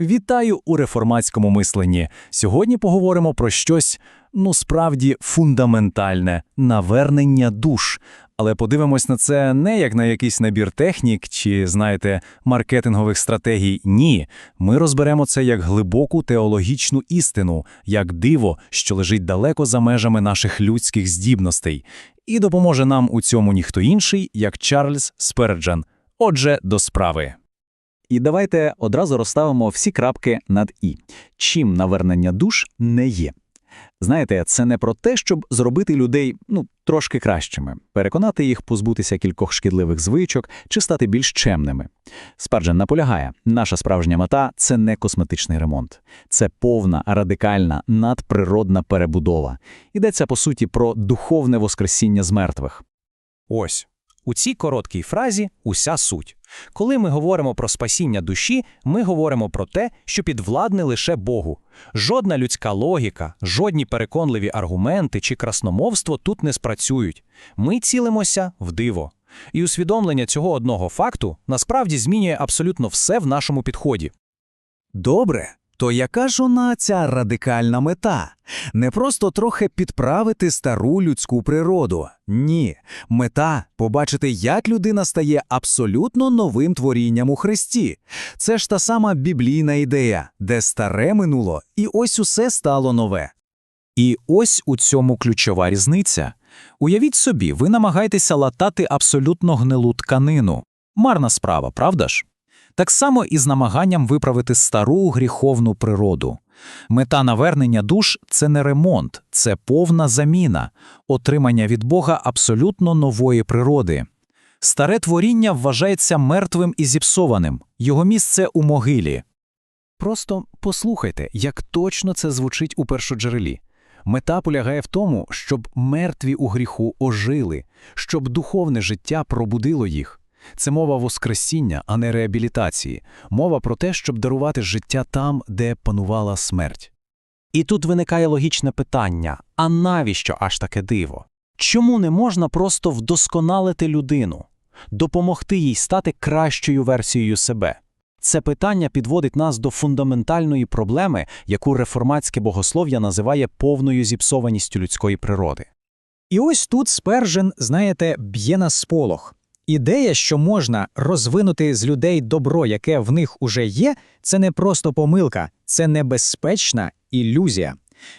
Вітаю у реформатському мисленні. Сьогодні поговоримо про щось, ну справді фундаментальне навернення душ. Але подивимось на це не як на якийсь набір технік чи, знаєте, маркетингових стратегій. Ні, ми розберемо це як глибоку теологічну істину, як диво, що лежить далеко за межами наших людських здібностей. І допоможе нам у цьому ніхто інший, як Чарльз Сперджен. Отже, до справи. І давайте одразу розставимо всі крапки над «і». Чим навернення душ не є. Знаєте, це не про те, щоб зробити людей ну, трошки кращими, переконати їх позбутися кількох шкідливих звичок чи стати більш чемними. Спарджен наполягає, наша справжня мета – це не косметичний ремонт. Це повна, радикальна, надприродна перебудова. Йдеться, по суті, про духовне воскресіння з мертвих. Ось. У цій короткій фразі уся суть. Коли ми говоримо про спасіння душі, ми говоримо про те, що підвладне лише Богу. Жодна людська логіка, жодні переконливі аргументи чи красномовство тут не спрацюють. Ми цілимося в диво. І усвідомлення цього одного факту насправді змінює абсолютно все в нашому підході. Добре, то яка ж вона ця радикальна мета? Не просто трохи підправити стару людську природу. Ні, мета побачити, як людина стає абсолютно новим творінням у Христі. Це ж та сама біблійна ідея, де старе минуло, і ось усе стало нове. І ось у цьому ключова різниця. Уявіть собі, ви намагаєтеся латати абсолютно гнилу тканину. Марна справа, правда ж? Так само і з намаганням виправити стару гріховну природу. Мета навернення душ – це не ремонт, це повна заміна, отримання від Бога абсолютно нової природи. Старе творіння вважається мертвим і зіпсованим, його місце у могилі. Просто послухайте, як точно це звучить у першоджерелі. Мета полягає в тому, щоб мертві у гріху ожили, щоб духовне життя пробудило їх. Це мова воскресіння, а не реабілітації, мова про те, щоб дарувати життя там, де панувала смерть. І тут виникає логічне питання: а навіщо аж таке диво? Чому не можна просто вдосконалити людину, допомогти їй стати кращою версією себе? Це питання підводить нас до фундаментальної проблеми, яку реформатське богослов'я називає повною зіпсованістю людської природи. І ось тут Спержен, знаєте, б'є на сполох. Ідея, що можна розвинути з людей добро, яке в них уже є, це не просто помилка, це небезпечна ілюзія.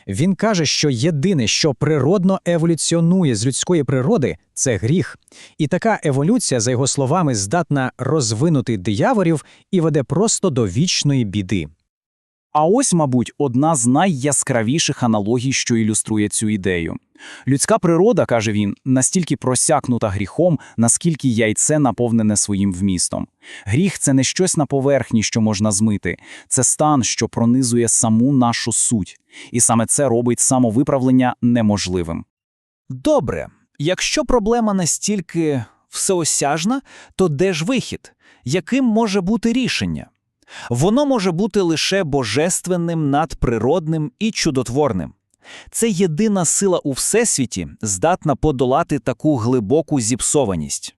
Він каже, що єдине, що природно еволюціонує з людської природи, це гріх. І така еволюція, за його словами, здатна розвинути дияволів і веде просто до вічної біди. А ось, мабуть, одна з найяскравіших аналогій, що ілюструє цю ідею. Людська природа, каже він, настільки просякнута гріхом, наскільки яйце наповнене своїм вмістом. Гріх це не щось на поверхні, що можна змити, це стан, що пронизує саму нашу суть, і саме це робить самовиправлення неможливим. Добре, якщо проблема настільки всеосяжна, то де ж вихід? Яким може бути рішення? Воно може бути лише божественним, надприродним і чудотворним. Це єдина сила у всесвіті, здатна подолати таку глибоку зіпсованість.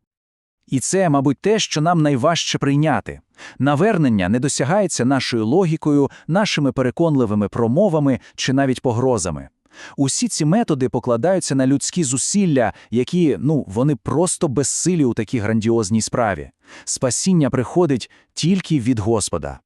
І це, мабуть, те, що нам найважче прийняти. Навернення не досягається нашою логікою, нашими переконливими промовами чи навіть погрозами. Усі ці методи покладаються на людські зусилля, які, ну, вони просто безсилі у такій грандіозній справі. Спасіння приходить тільки від Господа.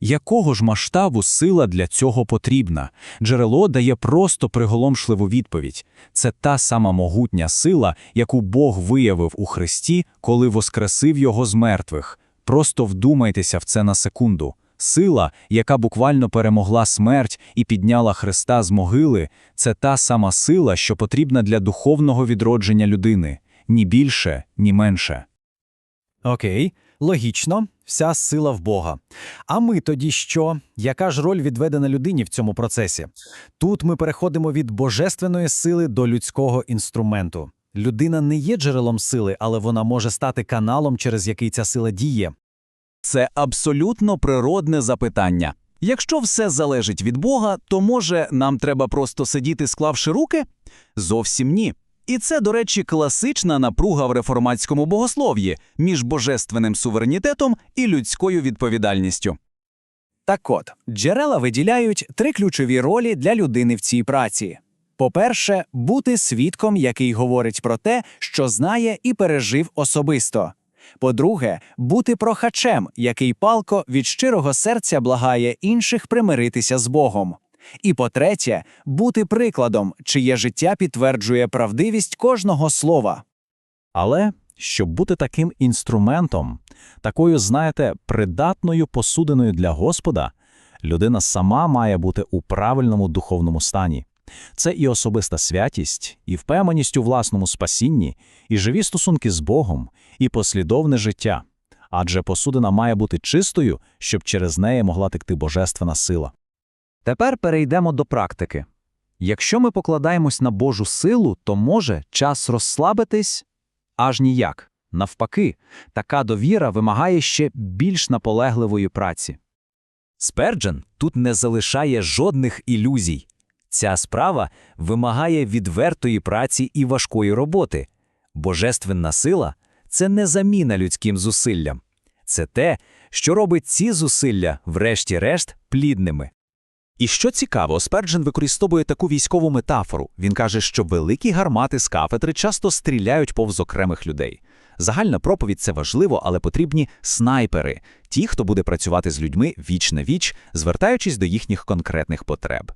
Якого ж масштабу сила для цього потрібна? Джерело дає просто приголомшливу відповідь. Це та сама могутня сила, яку Бог виявив у Христі, коли воскресив його з мертвих. Просто вдумайтеся в це на секунду. Сила, яка буквально перемогла смерть і підняла Христа з могили, це та сама сила, що потрібна для духовного відродження людини, ні більше, ні менше. Окей, логічно, вся сила в Бога. А ми тоді що? Яка ж роль відведена людині в цьому процесі? Тут ми переходимо від божественної сили до людського інструменту. Людина не є джерелом сили, але вона може стати каналом, через який ця сила діє. Це абсолютно природне запитання. Якщо все залежить від Бога, то може нам треба просто сидіти, склавши руки? Зовсім ні. І це, до речі, класична напруга в реформатському богослов'ї між божественним суверенітетом і людською відповідальністю. Так от, джерела виділяють три ключові ролі для людини в цій праці. По-перше, бути свідком, який говорить про те, що знає і пережив особисто. По-друге, бути прохачем, який палко від щирого серця благає інших примиритися з Богом. І по-третє, бути прикладом, чиє життя підтверджує правдивість кожного слова. Але щоб бути таким інструментом, такою, знаєте, придатною посудиною для Господа, людина сама має бути у правильному духовному стані. Це і особиста святість, і впевненість у власному спасінні, і живі стосунки з Богом, і послідовне життя. Адже посудина має бути чистою, щоб через неї могла текти божественна сила. Тепер перейдемо до практики. Якщо ми покладаємось на Божу силу, то може час розслабитись? Аж ніяк. Навпаки, така довіра вимагає ще більш наполегливої праці. Сперджен тут не залишає жодних ілюзій. Ця справа вимагає відвертої праці і важкої роботи. Божественна сила це не заміна людським зусиллям. Це те, що робить ці зусилля, врешті-решт, плідними. І що цікаво, Сперджен використовує таку військову метафору. Він каже, що великі гармати з кафедри часто стріляють повз окремих людей. Загальна проповідь це важливо, але потрібні снайпери, ті, хто буде працювати з людьми віч на віч, звертаючись до їхніх конкретних потреб.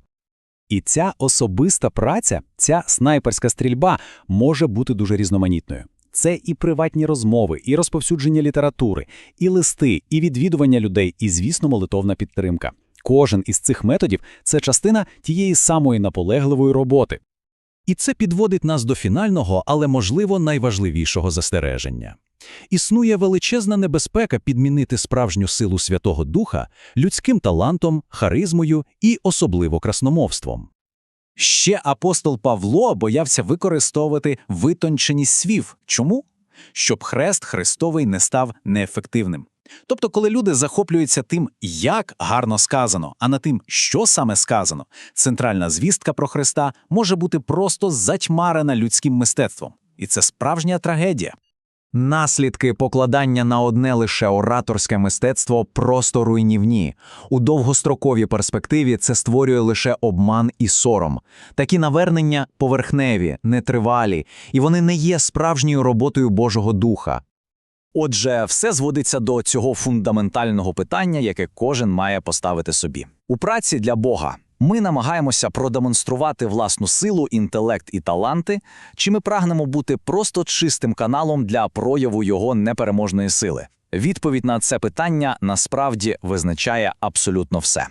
І ця особиста праця, ця снайперська стрільба може бути дуже різноманітною. Це і приватні розмови, і розповсюдження літератури, і листи, і відвідування людей, і, звісно, молитовна підтримка. Кожен із цих методів це частина тієї самої наполегливої роботи. І це підводить нас до фінального, але, можливо, найважливішого застереження. Існує величезна небезпека підмінити справжню силу Святого Духа людським талантом, харизмою і особливо красномовством. Ще апостол Павло боявся використовувати витонченість свів. Чому? Щоб хрест Христовий не став неефективним. Тобто, коли люди захоплюються тим, як гарно сказано, а не тим, що саме сказано, центральна звістка про Христа може бути просто затьмарена людським мистецтвом. І це справжня трагедія. Наслідки покладання на одне лише ораторське мистецтво просто руйнівні. У довгостроковій перспективі це створює лише обман і сором. Такі навернення поверхневі, нетривалі, і вони не є справжньою роботою Божого Духа. Отже, все зводиться до цього фундаментального питання, яке кожен має поставити собі. У праці для Бога ми намагаємося продемонструвати власну силу, інтелект і таланти, чи ми прагнемо бути просто чистим каналом для прояву його непереможної сили. Відповідь на це питання насправді визначає абсолютно все.